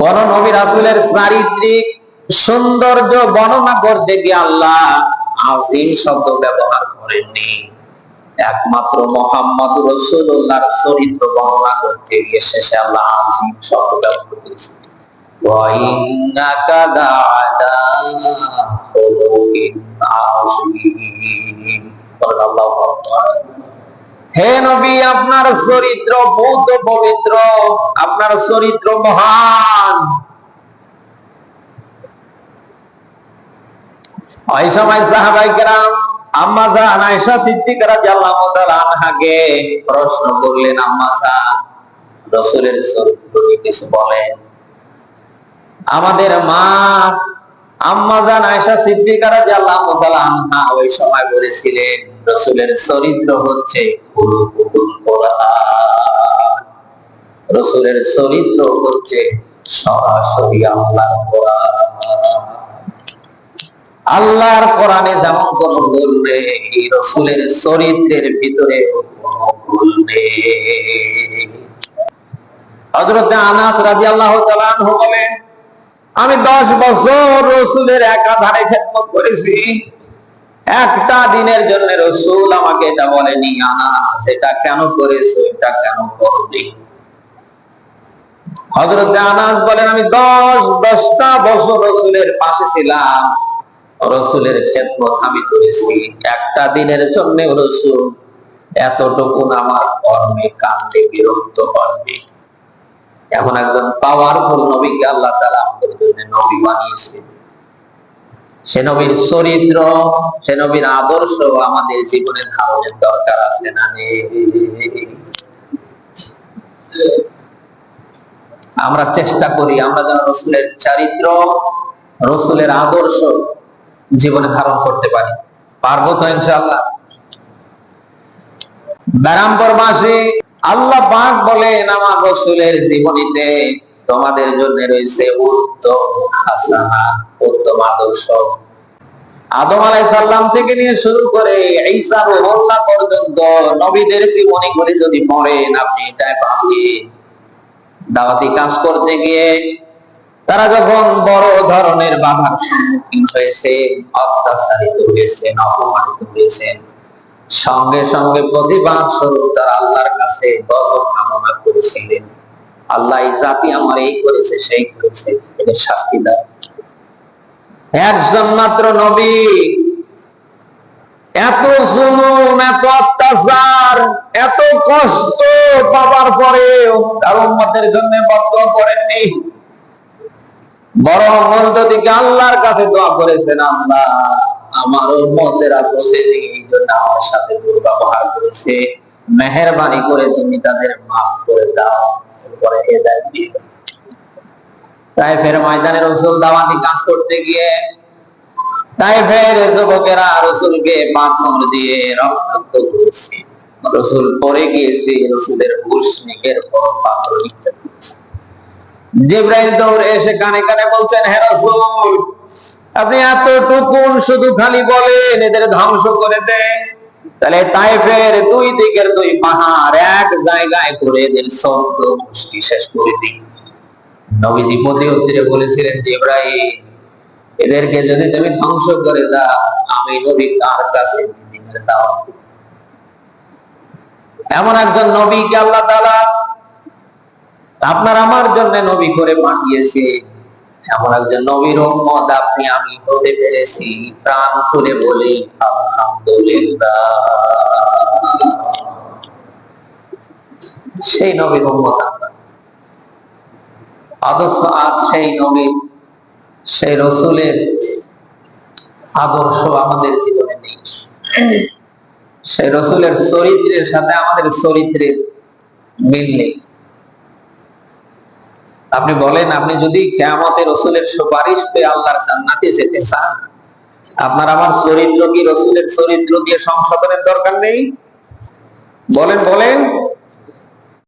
কোন রাসুলের চারিত্রিক সৌন্দর্য বর্ণনা করতে গিয়ে আল্লাহ আজিম শব্দ ব্যবহার করেননি। একমাত্র মোহাম্মদ রসুল্লাহর চরিত্র বর্ণনা করতে গিয়ে শেষে আল্লাহ আজিম শব্দ ব্যবহার করেছে আল্লাহ হে নবী, আপনার চরিত্র বহুত পবিত্র, আপনার চরিত্র মহান। ওই সময় সাহাবাই কেরাম আম্মা জান, আয়েশা রাদিয়াল্লাহু তাআলা আনহাকে প্রশ্ন করলেন, আম্মা জান, রাসূলের চরিত্র কিছু বলেন? আমাদের মা, আম্মা জান, আয়েশা সিদ্দিকা রাদিয়াল্লাহু তাআলা আনহা ওই সময় বলেছিলেন রাসূলের চরিত্র হচ্ছে রাসূলের চরিত্র হচ্ছে সরাসরি কোরআন। আল্লাহর কোরআনে যেমন কোন ভুল নেই, রসুলের চরিত্রের ভিতরে ভুল নেই। হযরত আনাস আনহু বলেন, আমি দশ বছর রসুলের একাধারে খেদমত করেছি। একটা দিনের জন্য রসুল আমাকে এটা বলেনি আনা সেটা কেন করেছ? এটা কেন করনি? হজরত আনাস বলেন, আমি দশ, দশটা বছর রসুলের পাশে ছিলাম। রসুলের খেদমত আমি করেছি। একটা দিনের জন্য রসুল এতটুকু আমার কর্মে কাণ্ডে বিরক্ত হননি এমন একজন পাওয়ারফুল নবীকে আল্লাহ তালা আমাদের জন্য নবী বানিয়েছে সে নবীর চরিত্র, সে নবীর আদর্শ আমাদের জীবনে ধারণের দরকার আছে না আমরা চেষ্টা করি, আমরা যেন রসুলের চারিত্র, রসুলের আদর্শ জীবনে ধারণ করতে পারি। পারব তো ইনশাআল্লাহ? ব্যারামপুর মাসে আল্লাহ পাক বলেন, আমার রসুলের জীবনীতে তোমাদের জন্য রয়েছে উত্তম হাসানা, উত্তম আদর্শ। আদম আলাই সাল্লাম থেকে নিয়ে শুরু করে ঈসা পর্যন্ত নবীদের করে যদি আপনি এটাই দাওয়াতি কাজ করতে গিয়ে তারা যখন বড় ধরনের সম্মুখীন হয়েছে, অত্যাচারিত হয়েছেন, অপমানিত হয়েছেন, সঙ্গে সঙ্গে প্রতিবাদ স্বরূপ তারা আল্লাহর কাছে কামনা করেছিলেন। আল্লাহ জাতি আমার এই করেছে, সেই করেছে এদের শাস্তি দাও একজন মাত্র নবী। এত জুলুম, এত অত্যাচার, এত কষ্ট পাবার পরেও তার জন্য বদ্ধ করেননি। বরং উল্টো দিকে আল্লাহর কাছে দোয়া করেছেন, আল্লাহ আমার উম্মতেরা বসে দিয়ে এই জন্য আমার সাথে দুর্ব্যবহার করেছে। মেহরবানি করে তুমি তাদের মাফ করে দাও। ফের ময়দানে রসুল দাওয়াতি কাজ করতে গিয়ে যুবকেরা রসুলকে পাথর দিয়ে রক্তাক্ত করেছে। রসুল পরে গিয়েছে, রসুলের নিকের পর পাথর জিব্রাইল দৌড়ে এসে কানে কানে বলছেন, হে রসুল, আপনি এতটুকুন শুধু খালি বলেন, এদের ধ্বংস করে দেন। তাহলে তাইফের দুই দিকের দুই পাহাড় এক জায়গায় করে এদের শব্দ মুষ্টি শেষ করে দিই নবীজি প্রতি উত্তরে বলেছিলেন যে, ইব্রাহিম, এদেরকে যদি তুমি ধ্বংস করে দাও, আমি নবী কার কাছে দেব? এমন একজন নবীকে আল্লাহ তাআলা আপনার আমার জন্য নবী করে পাঠিয়েছে। এমন একজন নবীর উম্মত আপনি আমি হতে পেরেছি। প্রাণ খুলে বলি সেই নবীর উম্মত আমরা আদর্শ আজ সেই নবী, সেই রসুলের আদর্শ আমাদের জীবনে নেই। সেই রসুলের চরিত্রের সাথে আমাদের চরিত্রের মিল নেই। আপনি বলেন, আপনি যদি কেয়ামতে রসুলের সুপারিশ পেয়ে আল্লাহর জান্নাতে যেতে চান আপনার আমার চরিত্র কি রসুলের চরিত্র দিয়ে সংশোধনের দরকার নেই? বলেন বলেন।